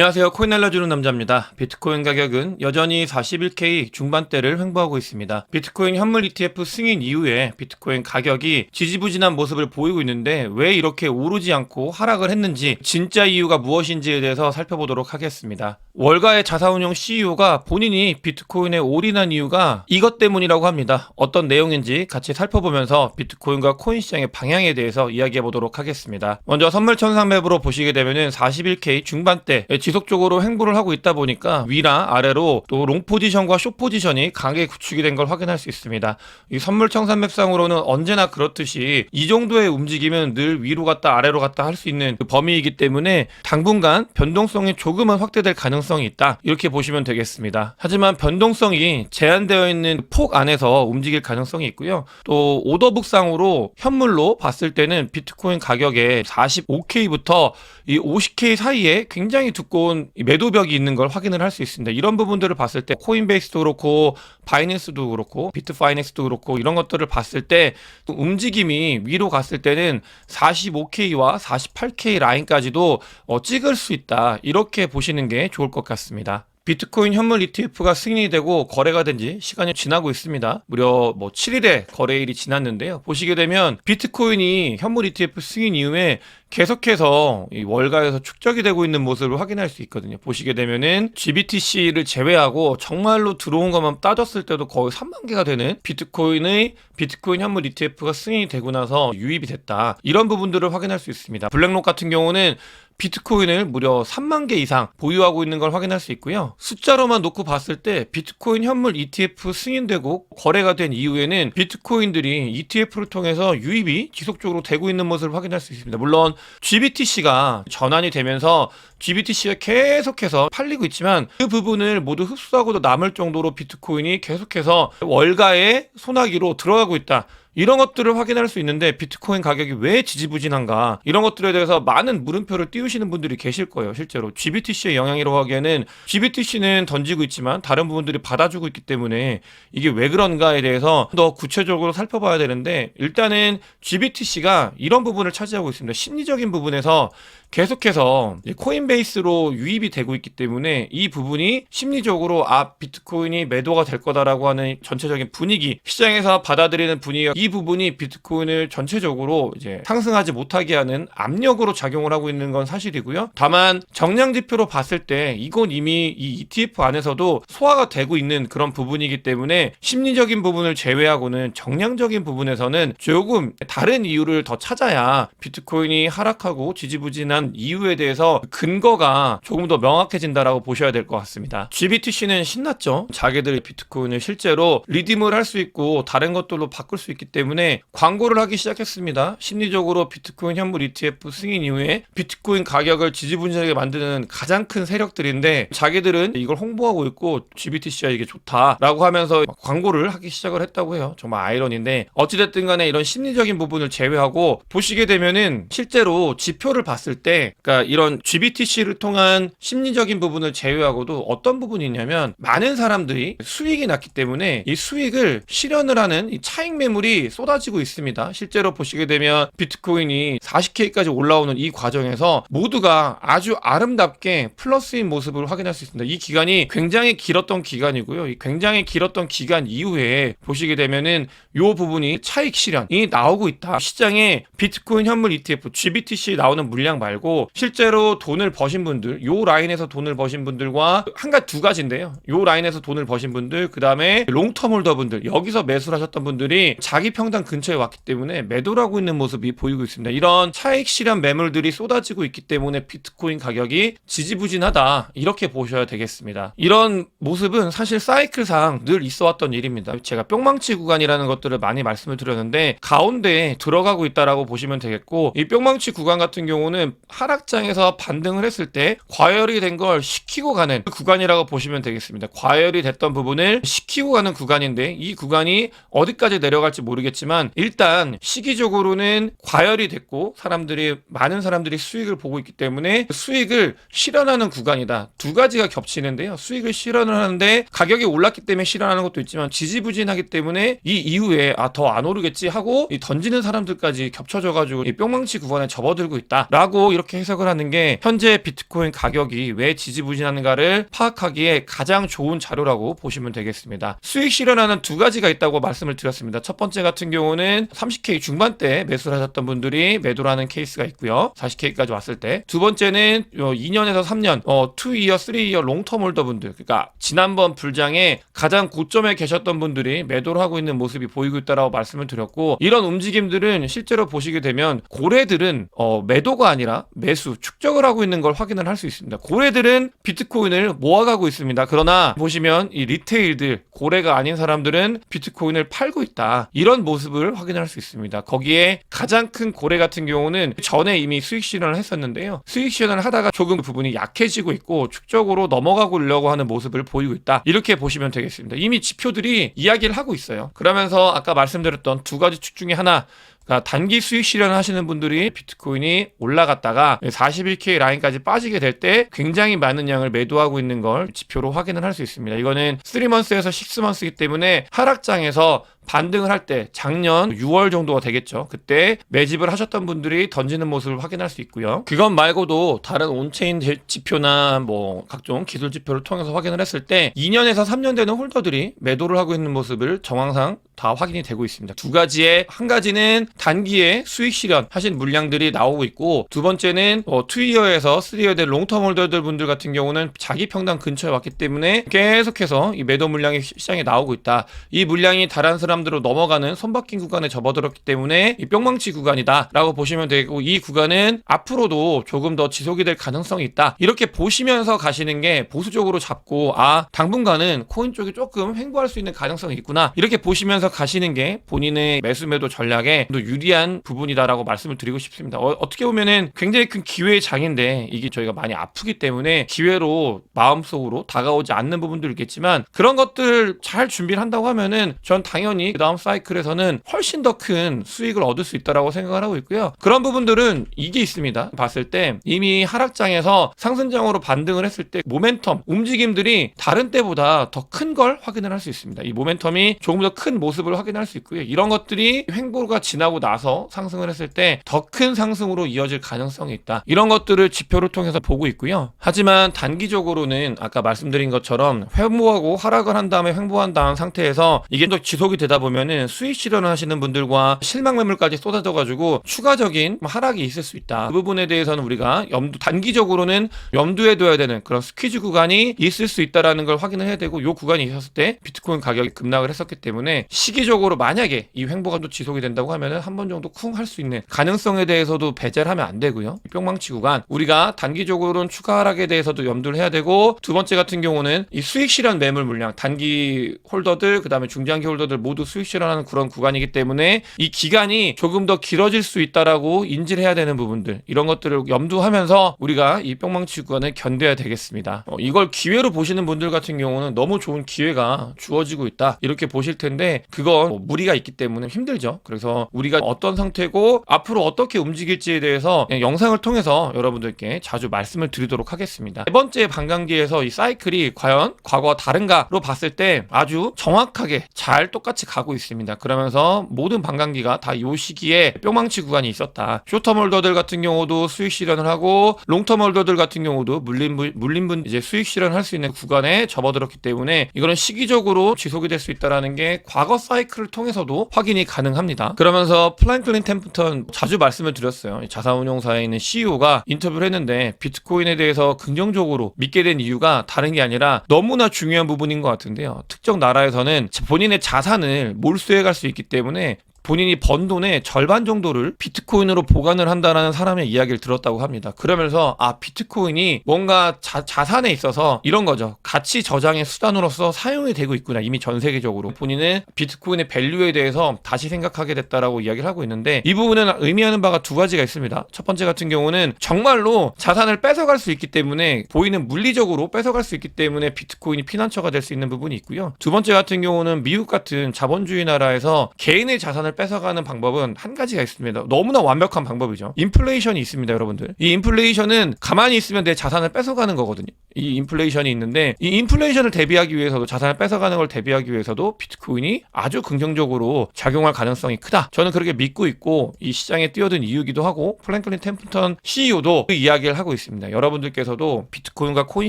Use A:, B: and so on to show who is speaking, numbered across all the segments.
A: 안녕하세요. 코인 알려주는 남자입니다. 비트코인 가격은 여전히 41K 중반대를 횡보하고 있습니다. 비트코인 현물 ETF 승인 이후에 비트코인 가격이 지지부진한 모습을 보이고 있는데 왜 이렇게 오르지 않고 하락을 했는지 진짜 이유가 무엇인지에 대해서 살펴보도록 하겠습니다. 월가의 자사운용 CEO가 본인이 비트코인에 올인한 이유가 이것 때문이라고 합니다. 어떤 내용인지 같이 살펴보면서 비트코인과 코인 시장의 방향에 대해서 이야기해 보도록 하겠습니다. 먼저 선물 천상 맵으로 보시게 되면은 41K 중반대 지속적으로 횡보를 하고 있다 보니까 위랑 아래로 또 롱 포지션과 숏 포지션이 강하게 구축이 된 걸 확인할 수 있습니다. 이 선물 청산맵상으로는 언제나 그렇듯이 이 정도의 움직임은 늘 위로 갔다 아래로 갔다 할 수 있는 그 범위이기 때문에 당분간 변동성이 조금은 확대될 가능성이 있다. 이렇게 보시면 되겠습니다. 하지만 변동성이 제한되어 있는 폭 안에서 움직일 가능성이 있고요. 또 오더북상으로 현물로 봤을 때는 비트코인 가격에 45K부터 이 50K 사이에 굉장히 두꺼운 이 매도벽이 있는 걸 확인을 할 수 있습니다. 이런 부분들을 봤을 때 코인베이스도 그렇고 바이낸스도 그렇고 비트파이넥스도 그렇고 이런 것들을 봤을 때또 움직임이 위로 갔을 때는 45K와 48K 라인까지도 어, 찍을 수 있다. 이렇게 보시는 게 좋을 것 같습니다. 비트코인 현물 ETF가 승인이 되고 거래가 된 지 시간이 지나고 있습니다. 무려 뭐 7일의 거래일이 지났는데요. 보시게 되면 비트코인이 현물 ETF 승인 이후에 계속해서 이 월가에서 축적이 되고 있는 모습을 확인할 수 있거든요. 보시게 되면은 GBTC를 제외하고 정말로 들어온 것만 따졌을 때도 거의 3만 개가 되는 비트코인의 비트코인 현물 ETF가 승인이 되고 나서 유입이 됐다. 이런 부분들을 확인할 수 있습니다. 블랙록 같은 경우는 비트코인을 무려 3만 개 이상 보유하고 있는 걸 확인할 수 있고요. 숫자로만 놓고 봤을 때 비트코인 현물 ETF 승인되고 거래가 된 이후에는 비트코인들이 ETF를 통해서 유입이 지속적으로 되고 있는 모습을 확인할 수 있습니다. 물론 GBTC가 전환이 되면서 GBTC가 계속해서 팔리고 있지만 그 부분을 모두 흡수하고도 남을 정도로 비트코인이 계속해서 월가의 소나기로 들어가고 있다. 이런 것들을 확인할 수 있는데 비트코인 가격이 왜 지지부진한가? 이런 것들에 대해서 많은 물음표를 띄우시는 분들이 계실 거예요 실제로. GBTC의 영향이라고 하기에는 GBTC는 던지고 있지만 다른 부분들이 받아주고 있기 때문에 이게 왜 그런가에 대해서 더 구체적으로 살펴봐야 되는데 일단은 GBTC가 이런 부분을 차지하고 있습니다. 심리적인 부분에서 계속해서 이 코인베이스로 유입이 되고 있기 때문에 이 부분이 심리적으로 아 비트코인이 매도가 될 거다라고 하는 전체적인 분위기 시장에서 받아들이는 분위기가 이 부분이 비트코인을 전체적으로 이제 상승하지 못하게 하는 압력으로 작용을 하고 있는 건 사실이고요. 다만 정량 지표로 봤을 때 이건 이미 이 ETF 안에서도 소화가 되고 있는 그런 부분이기 때문에 심리적인 부분을 제외하고는 정량적인 부분에서는 조금 다른 이유를 더 찾아야 비트코인이 하락하고 지지부진한 이유에 대해서 근거가 조금 더 명확해진다라고 보셔야 될 것 같습니다. GBTC는 신났죠. 자기들이 비트코인을 실제로 리dim을 할 수 있고 다른 것들로 바꿀 수 있기 때문에 광고를 하기 시작했습니다. 심리적으로 비트코인 현물 ETF 승인 이후에 비트코인 가격을 지지부진하게 만드는 가장 큰 세력들인데 자기들은 이걸 홍보하고 있고 GBTC가 이게 좋다라고 하면서 광고를 하기 시작을 했다고 해요. 정말 아이러니인데 어찌됐든 간에 이런 심리적인 부분을 제외하고 보시게 되면은 실제로 지표를 봤을 때 그러니까 이런 GBTC를 통한 심리적인 부분을 제외하고도 어떤 부분이 있냐면 많은 사람들이 수익이 났기 때문에 이 수익을 실현을 하는 이 차익 매물이 쏟아지고 있습니다. 실제로 보시게 되면 비트코인이 40K까지 올라오는 이 과정에서 모두가 아주 아름답게 플러스인 모습을 확인할 수 있습니다. 이 기간이 굉장히 길었던 기간이고요. 이 굉장히 길었던 기간 이후에 보시게 되면은 요 부분이 차익 실현이 나오고 있다. 시장에 비트코인 현물 ETF GBTC 나오는 물량 말고 실제로 돈을 버신 분들, 요 라인에서 돈을 버신 분들과 한 가지 두 가지인데요. 요 라인에서 돈을 버신 분들, 그 다음에 롱텀 홀더 분들, 여기서 매수를 하셨던 분들이 자기 평당 근처에 왔기 때문에 매도를 하고 있는 모습이 보이고 있습니다. 이런 차익 실현 매물들이 쏟아지고 있기 때문에 비트코인 가격이 지지부진하다. 이렇게 보셔야 되겠습니다. 이런 모습은 사실 사이클상 늘 있어 왔던 일입니다. 제가 뿅망치 구간이라는 것들을 많이 말씀을 드렸는데 가운데에 들어가고 있다라고 보시면 되겠고 이 뿅망치 구간 같은 경우는 하락장에서 반등을 했을 때 과열이 된걸 시키고 가는 그 구간이라고 보시면 되겠습니다. 과열이 됐던 부분을 시키고 가는 구간인데 이 구간이 어디까지 내려갈지 모르 겠지만 일단 시기적으로는 과열이 됐고 사람들이 많은 사람들이 수익을 보고 있기 때문에 수익을 실현하는 구간이다. 두 가지가 겹치는데요. 수익을 실현을 하는데 가격이 올랐기 때문에 실현하는 것도 있지만 지지부진하기 때문에 이 이후에 아 더 안 오르겠지 하고 이 던지는 사람들까지 겹쳐져 가지고 이 뿅망치 구간에 접어들고 있다라고 이렇게 해석을 하는 게 현재 비트코인 가격이 왜 지지부진하는가를 파악하기에 가장 좋은 자료라고 보시면 되겠습니다. 수익 실현하는 두 가지가 있다고 말씀을 드렸습니다. 첫 번째 같은 경우는 30K 중반대 매수를 하셨던 분들이 매도를 하는 케이스가 있고요. 40K까지 왔을 때. 두 번째는 2년에서 3년, 어, 2이어, 3이어 롱텀 홀더 분들. 그러니까 지난번 불장에 가장 고점에 계셨던 분들이 매도를 하고 있는 모습이 보이고 있다라고 말씀을 드렸고 이런 움직임들은 실제로 보시게 되면 고래들은 어, 매도가 아니라 매수, 축적을 하고 있는 걸 확인을 할 수 있습니다. 고래들은 비트코인을 모아가고 있습니다. 그러나 보시면 이 리테일들, 고래가 아닌 사람들은 비트코인을 팔고 있다. 이런 모습을 확인할 수 있습니다. 거기에 가장 큰 고래 같은 경우는 전에 이미 수익 실현을 했었는데요. 수익 실현을 하다가 조금 그 부분이 약해지고 있고 축적으로 넘어가려고 하는 모습을 보이고 있다. 이렇게 보시면 되겠습니다. 이미 지표들이 이야기를 하고 있어요. 그러면서 아까 말씀드렸던 두 가지 축 중에 하나 그러니까 단기 수익 실현을 하시는 분들이 비트코인이 올라갔다가 41K 라인까지 빠지게 될 때 굉장히 많은 양을 매도하고 있는 걸 지표로 확인을 할 수 있습니다. 이거는 3month에서 6month이기 때문에 하락장에서 반등을 할 때 작년 6월 정도가 되겠죠. 그때 매집을 하셨던 분들이 던지는 모습을 확인할 수 있고요. 그것 말고도 다른 온체인 지표나 뭐 각종 기술 지표를 통해서 확인을 했을 때 2년에서 3년 되는 홀더들이 매도를 하고 있는 모습을 정황상 다 확인이 되고 있습니다. 두 가지에 한 가지는 단기에 수익 실현 하신 물량들이 나오고 있고 두 번째는 어, 2이어에서 3이어 된 롱텀 홀더들 분들 같은 경우는 자기 평당 근처에 왔기 때문에 계속해서 이 매도 물량이 시장에 나오고 있다. 이 물량이 다른 사람들로 넘어가는 손바뀐 구간에 접어들었기 때문에 이 뿅망치 구간이다라고 보시면 되고 이 구간은 앞으로도 조금 더 지속이 될 가능성이 있다. 이렇게 보시면서 가시는 게 보수적으로 잡고 아 당분간은 코인 쪽이 조금 횡보할 수 있는 가능성이 있구나. 이렇게 보시면서 가시는 게 본인의 매수 매도 전략에 더 유리한 부분이다라고 말씀을 드리고 싶습니다. 어, 떻게 보면은 굉장히 큰 기회의 장인데 이게 저희가 많이 아프기 때문에 기회로 마음속으로 다가오지 않는 부분도 있겠지만 그런 것들 잘 준비를 한다고 하면은 전 당연히 그 다음 사이클에서는 훨씬 더 큰 수익을 얻을 수 있다라고 생각을 하고 있고요. 그런 부분들은 이게 있습니다. 봤을 때 이미 하락장에서 상승장으로 반등을 했을 때 모멘텀 움직임들이 다른 때보다 더 큰 걸 확인을 할 수 있습니다. 이 모멘텀이 조금 더 큰 모습 을 확인할 수 있고요. 이런 것들이 횡보가 지나고 나서 상승을 했을 때 더 큰 상승으로 이어질 가능성이 있다. 이런 것들을 지표를 통해서 보고 있고요. 하지만 단기적으로는 아까 말씀드린 것처럼 횡보하고 하락을 한 다음에 횡보한 다음 상태에서 이게 또 지속이 되다 보면은 수익 실현을 하시는 분들과 실망 매물까지 쏟아져 가지고 추가적인 하락이 있을 수 있다. 그 부분에 대해서는 우리가 염두 단기적으로는 염두에 둬야 되는 그런 스퀴즈 구간이 있을 수 있다라는 걸 확인을 해야 되고 이 구간이 있었을 때 비트코인 가격이 급락을 했었기 때문에 시기적으로 만약에 이 횡보가 또 지속이 된다고 하면은 한 번 정도 쿵 할 수 있는 가능성에 대해서도 배제를 하면 안 되고요. 뿅망치 구간 우리가 단기적으로는 추가 하락에 대해서도 염두를 해야 되고 두 번째 같은 경우는 이 수익 실현 매물 물량 단기 홀더들 그다음에 중장기 홀더들 모두 수익 실현하는 그런 구간이기 때문에 이 기간이 조금 더 길어질 수 있다라고 인지를 해야 되는 부분들 이런 것들을 염두하면서 우리가 이 뿅망치 구간을 견뎌야 되겠습니다. 어, 이걸 기회로 보시는 분들 같은 경우는 너무 좋은 기회가 주어지고 있다 이렇게 보실 텐데 그건 뭐 무리가 있기 때문에 힘들죠. 그래서 우리가 어떤 상태고 앞으로 어떻게 움직일지에 대해서 영상을 통해서 여러분들께 자주 말씀을 드리도록 하겠습니다. 네 번째 반감기에서 이 사이클이 과연 과거와 다른가로 봤을 때 아주 정확하게 잘 똑같이 가고 있습니다. 그러면서 모든 반감기가 다 이 시기에 뿅망치 구간이 있었다. 쇼텀 홀더들 같은 경우도 수익 실현을 하고 롱텀 홀더들 같은 경우도 물린 분, 물린 분 이제 수익 실현할 수 있는 구간에 접어들었기 때문에 이거는 시기적으로 지속이 될 수 있다라는 게 과거 사이클을 통해서도 확인이 가능합니다. 그러면서 플랭클린 템프턴 자주 말씀을 드렸어요. 자산운용사에 있는 CEO가 인터뷰를 했는데 비트코인에 대해서 긍정적으로 믿게 된 이유가 다른 게 아니라 너무나 중요한 부분인 것 같은데요. 특정 나라에서는 본인의 자산을 몰수해 갈 수 있기 때문에 본인이 번 돈의 절반 정도를 비트코인으로 보관을 한다라는 사람의 이야기를 들었다고 합니다. 그러면서 아 비트코인이 뭔가 자, 자산에 있어서 이런 거죠. 가치 저장의 수단으로서 사용이 되고 있구나. 이미 전 세계적으로 본인은 비트코인의 밸류에 대해서 다시 생각하게 됐다라고 이야기를 하고 있는데 이 부분은 의미하는 바가 두 가지가 있습니다. 첫 번째 같은 경우는 정말로 자산을 뺏어갈 수 있기 때문에 보이는 물리적으로 뺏어갈 수 있기 때문에 비트코인이 피난처가 될 수 있는 부분이 있고요. 두 번째 같은 경우는 미국 같은 자본주의 나라에서 개인의 자산을 자산을 뺏어가는 방법은 한 가지가 있습니다. 너무나 완벽한 방법이죠. 인플레이션이 있습니다, 여러분들. 이 인플레이션은 가만히 있으면 내 자산을 뺏어가는 거거든요. 이 인플레이션이 있는데 이 인플레이션을 대비하기 위해서도 자산을 뺏어가는 걸 대비하기 위해서도 비트코인이 아주 긍정적으로 작용할 가능성이 크다. 저는 그렇게 믿고 있고 이 시장에 뛰어든 이유기도 하고 플랭클린 템플턴 CEO도 그 이야기를 하고 있습니다. 여러분들께서도 비트코인과 코인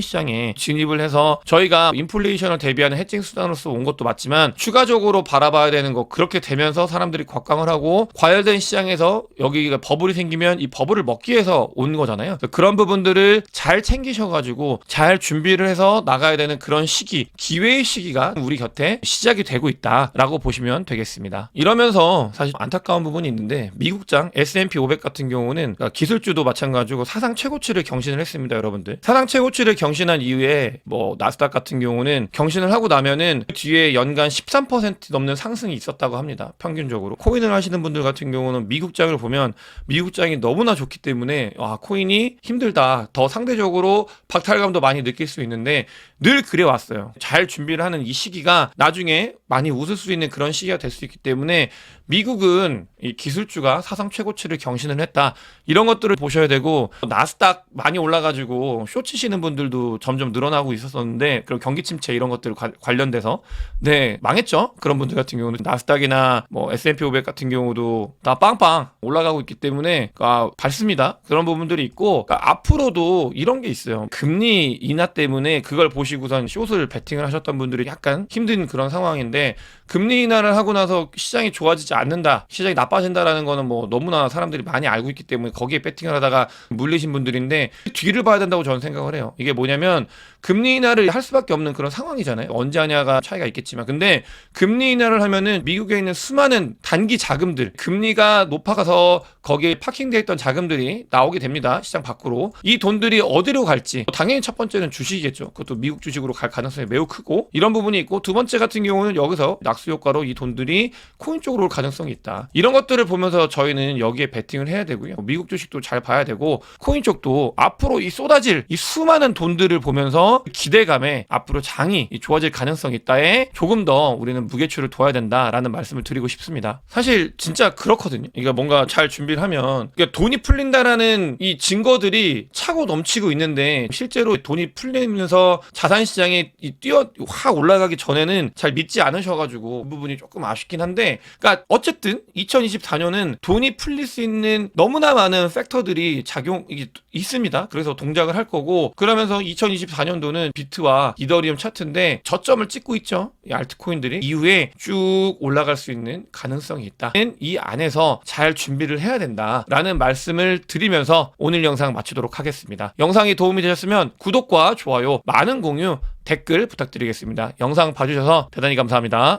A: 시장에 진입을 해서 저희가 인플레이션을 대비하는 해칭 수단으로서 온 것도 맞지만 추가적으로 바라봐야 되는 거 그렇게 되면서 사람들 이 곽광을 하고 과열된 시장에서 여기가 버블이 생기면 이 버블을 먹기 위해서 온 거잖아요. 그런 부분들을 잘 챙기셔가지고 잘 준비를 해서 나가야 되는 그런 시기, 기회의 시기가 우리 곁에 시작이 되고 있다라고 보시면 되겠습니다. 이러면서 사실 안타까운 부분이 있는데 미국장 S&P 500 같은 경우는 그러니까 기술주도 마찬가지고 사상 최고치를 경신을 했습니다, 여러분들. 사상 최고치를 경신한 이후에 뭐 나스닥 같은 경우는 경신을 하고 나면은 그 뒤에 연간 13% 넘는 상승이 있었다고 합니다. 평균적으로. 코인을 하시는 분들 같은 경우는 미국장을 보면 미국장이 너무나 좋기 때문에 와, 코인이 힘들다. 더 상대적으로 박탈감도 많이 느낄 수 있는데 늘 그래 왔어요. 잘 준비를 하는 이 시기가 나중에 많이 웃을 수 있는 그런 시기가 될 수 있기 때문에 미국은 이 기술주가 사상 최고치를 경신을 했다. 이런 것들을 보셔야 되고 나스닥 많이 올라가지고 쇼 치시는 분들도 점점 늘어나고 있었었는데 그런 경기 침체 이런 것들 과- 관련돼서 네 망했죠. 그런 분들 같은 경우는 나스닥이나 뭐 S&P 500 같은 경우도 다 빵빵 올라가고 있기 때문에 아, 밝습니다. 그런 부분들이 있고 그러니까 앞으로도 이런 게 있어요. 금리 인하 때문에 그걸 보시고선 숏을 베팅을 하셨던 분들이 약간 힘든 그런 상황인데 금리 인하를 하고 나서 시장이 좋아지지 않는다, 시장이 나빠진다라는 거는 뭐 너무나 사람들이 많이 알고 있기 때문에 거기에 베팅을 하다가 물리신 분들인데 뒤를 봐야 된다고 저는 생각을 해요. 이게 뭐냐면 금리 인하를 할 수밖에 없는 그런 상황이잖아요. 언제 하냐가 차이가 있겠지만 근데 금리 인하를 하면은 미국에 있는 수많은 단기 자금들 금리가 높아가서 거기에 파킹돼 있던 자금들이 나오게 됩니다. 시장 밖으로 이 돈들이 어디로 갈지 당연히 첫 번째는 주식이겠죠. 그것도 미국 주식으로 갈 가능성이 매우 크고 이런 부분이 있고 두 번째 같은 경우는 여기서 낙수 효과로 이 돈들이 코인 쪽으로 올 가능성이 있다. 이런 것들을 보면서 저희는 여기에 베팅을 해야 되고요. 미국 주식도 잘 봐야 되고 코인 쪽도 앞으로 이 쏟아질 이 수많은 돈들을 보면서 기대감에 앞으로 장이 이 좋아질 가능성이 있다에 조금 더 우리는 무게추를 둬야 된다라는 말씀을 드리고 싶습니다. 사실 진짜 그렇거든요. 이게 뭔가 잘 준비를 하면 그러니까 돈이 풀린다라는 이 증거들이 차고 넘치고 있는데 실제로 돈이 풀리면서 자산 시장에 이 뛰어 확 올라가기 전에는 잘 믿지 않으셔가지고 그 부분이 조금 아쉽긴 한데 그러니까 어쨌든 2024년은 돈이 풀릴 수 있는 너무나 많은 팩터들이 작용 이게 있습니다. 그래서 동작을 할 거고 그러면서 2024년도는 비트와 이더리움 차트인데 저점을 찍고 있죠. 이 알트코인들이 이후에 쭉 올라갈 수 있는 가능성이 있다. 이 안에서 잘 준비를 해야 된다라는 말씀을 드리면서 오늘 영상 마치도록 하겠습니다. 영상이 도움이 되셨으면 구독과 좋아요, 많은 공유, 댓글 부탁드리겠습니다. 영상 봐주셔서 대단히 감사합니다.